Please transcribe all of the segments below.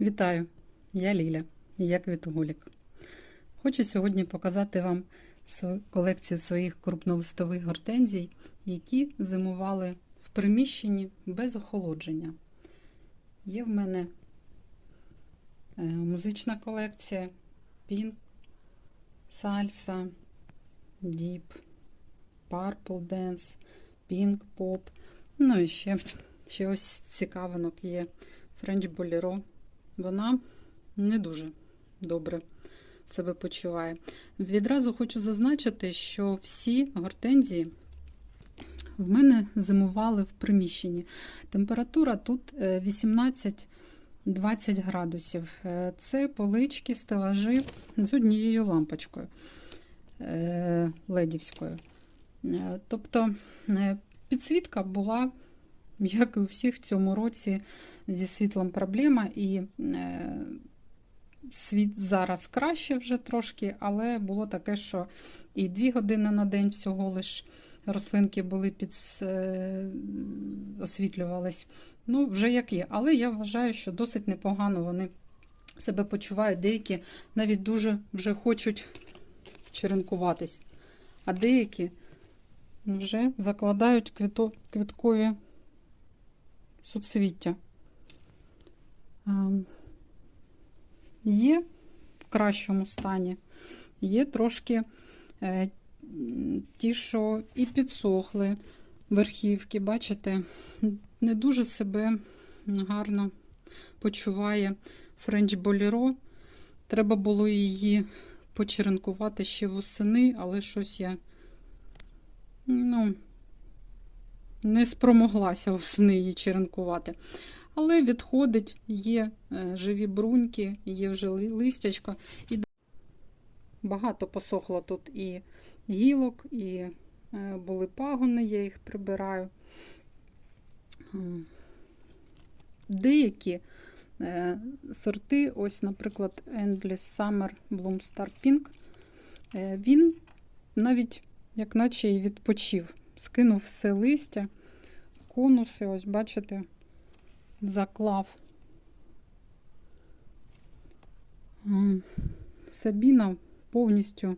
Вітаю! Я Ліля, і я Квітоголік. Хочу сьогодні показати вам колекцію своїх крупнолистових гортензій, які зимували в приміщенні без охолодження. Є в мене е, музична колекція Pink, Salsa, Deep, Purple Dance, Pink Pop. Ну і ще, ще ось цікавинок є French Bolero. Вона не дуже добре себе почуває. Відразу хочу зазначити, що всі гортензії в мене зимували в приміщенні. Температура тут е, 18-20 градусів. Е, Це полички, стелажі з однією лампочкою е, ледівською. Тобто підсвітка була, як і у всіх в цьому році, зі світлом проблема, і е, світ зараз краще вже трошки, але було таке, що і дві години на день всього лиш рослинки були під е, освітлювались. Ну, вже як є. Але я вважаю, що досить непогано вони себе почувають. Деякі навіть дуже вже хочуть черенкуватись, а деякі вже закладають квіткові суцвіття. Є в кращому стані, є трошки е, ті, що і підсохли верхівки, бачите, не дуже себе гарно почуває Френч Боліро. Треба було її почеренкувати ще восени, але щось я ну, не спромоглася восени її черенкувати. Але відходить, є е, живі бруньки, є вже ли- листячко. І багато посохло тут і гілок, і е, були пагони, я їх прибираю. Деякі е, сорти, ось, наприклад, Endless Summer Bloom Star Pink, він навіть, як наче і відпочив, скинув все листя, конуси, ось бачите, заклав. Сабіна повністю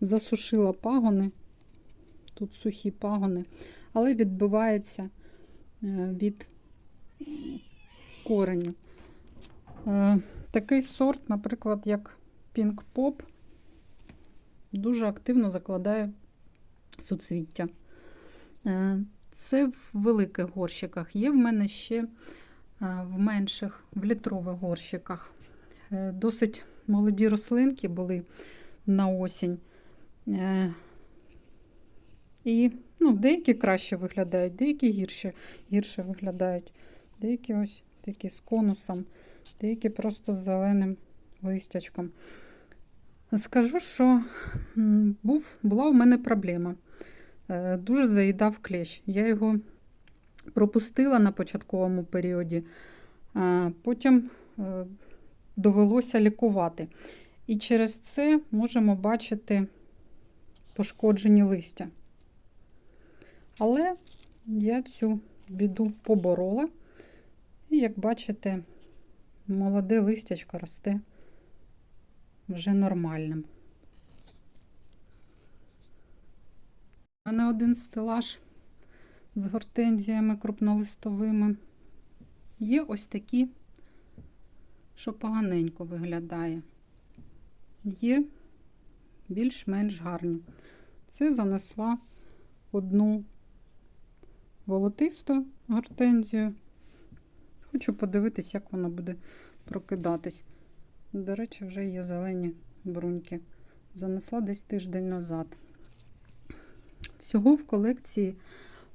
засушила пагони. Тут сухі пагони, але відбивається е, від кореню. Е, Такий сорт, наприклад, як Pop, дуже активно закладає суцвіття. Це в великих горщиках. Є в мене ще е, в менших, в літрових горщиках. Е, Досить молоді рослинки були на осінь. Е, І ну, деякі краще виглядають, деякі гірше, гірше виглядають. Деякі ось такі з конусом, деякі просто з зеленим листячком. Скажу, що був, була у мене проблема. Е, Дуже заїдав клещ. Я його пропустила на початковому періоді, потім е, довелося лікувати. І через це можемо бачити пошкоджені листя. Але я цю біду поборола. І, як бачите, молоде листячко росте вже нормальним. Мене один стелаж з гортензіями крупнолистовими. Є ось такі, що поганенько виглядає. Є більш-менш гарні. Це занесла одну волотисту гортензію. Хочу подивитись, як вона буде прокидатись. До речі, вже є зелені бруньки. Занесла десь тиждень назад. Всього в колекції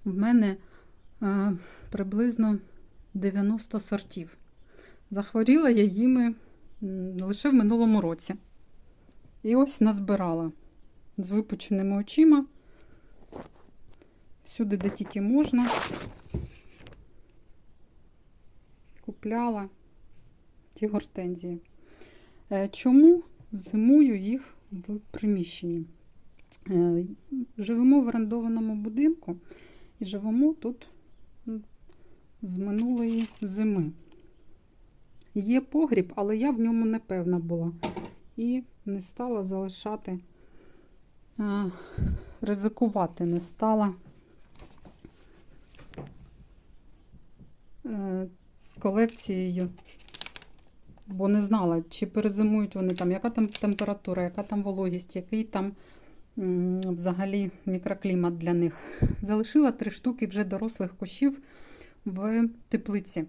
в мене а, приблизно 90 сортів. Захворіла я їми лише в минулому році. І ось назбирала з випученими очима. Всюди, де тільки можна. Купляла ті гортензії. Е, Чому зимую їх в приміщенні? Е, Живемо в орендованому будинку і живемо тут з минулої зими. Є погріб, але я в ньому не певна була. І не стала залишати, а, ризикувати не стала е, колекцією, бо не знала, чи перезимують вони там, яка там температура, яка там вологість, який там взагалі мікроклімат для них. Залишила три штуки вже дорослих кущів в теплиці.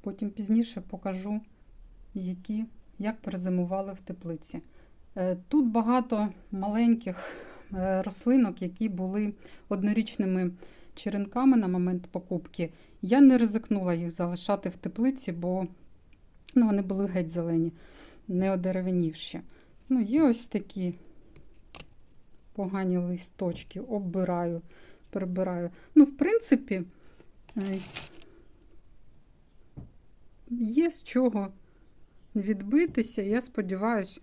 Потім пізніше покажу, які, як перезимували в теплиці. Е, Тут багато маленьких е, рослинок, які були однорічними черенками на момент покупки. Я не ризикнула їх залишати в теплиці, бо ну, вони були геть зелені, не одеревенівші. Ну, є ось такі погані листочки, оббираю, прибираю. Ну, в принципі, е, є з чого відбитися. Я сподіваюся,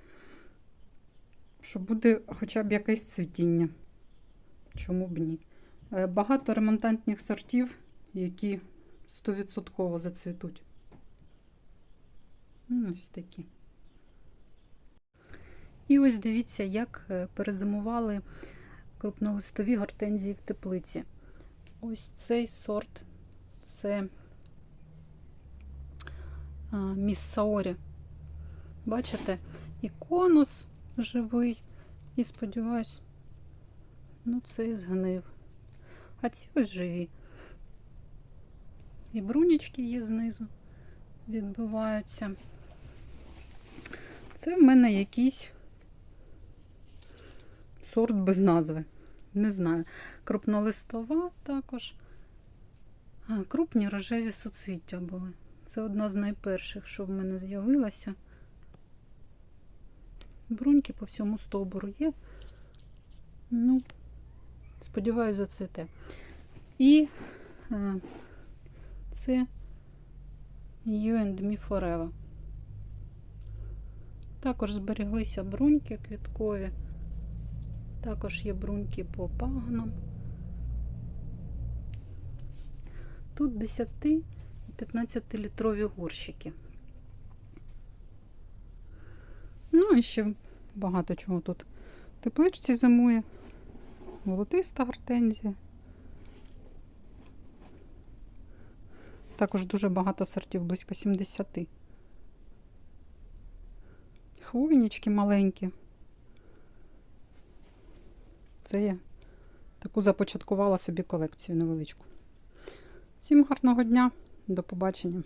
що буде хоча б якесь цвітіння. Чому б ні? Е, Багато ремонтантних сортів, які 100% зацвітуть. Ну, Ось такі. І ось дивіться, як е, перезимували крупнолистові гортензії в теплиці. Ось цей сорт це міс Саорі. Бачите, і конус живий, і сподіваюсь, ну це і згнив. А ці ось живі. І брунічки є знизу, відбиваються. Це в мене якийсь сорт без назви. Не знаю. Крупнолистова також. А, крупні рожеві суцвіття були. Це одна з найперших, що в мене з'явилася. Бруньки по всьому стовбуру є. Ну, сподіваюся, зацвіте. І е, це You and Me Forever. Також зберіглися бруньки квіткові. Також є бруньки по пагонам. Тут 10-15 літрові горщики. Ну і ще багато чого тут тепличці зимує. Волотиста гортензія. Також дуже багато сортів, близько 70. Хвойнички маленькі. Це я таку започаткувала собі колекцію невеличку. Всім гарного дня, до побачення!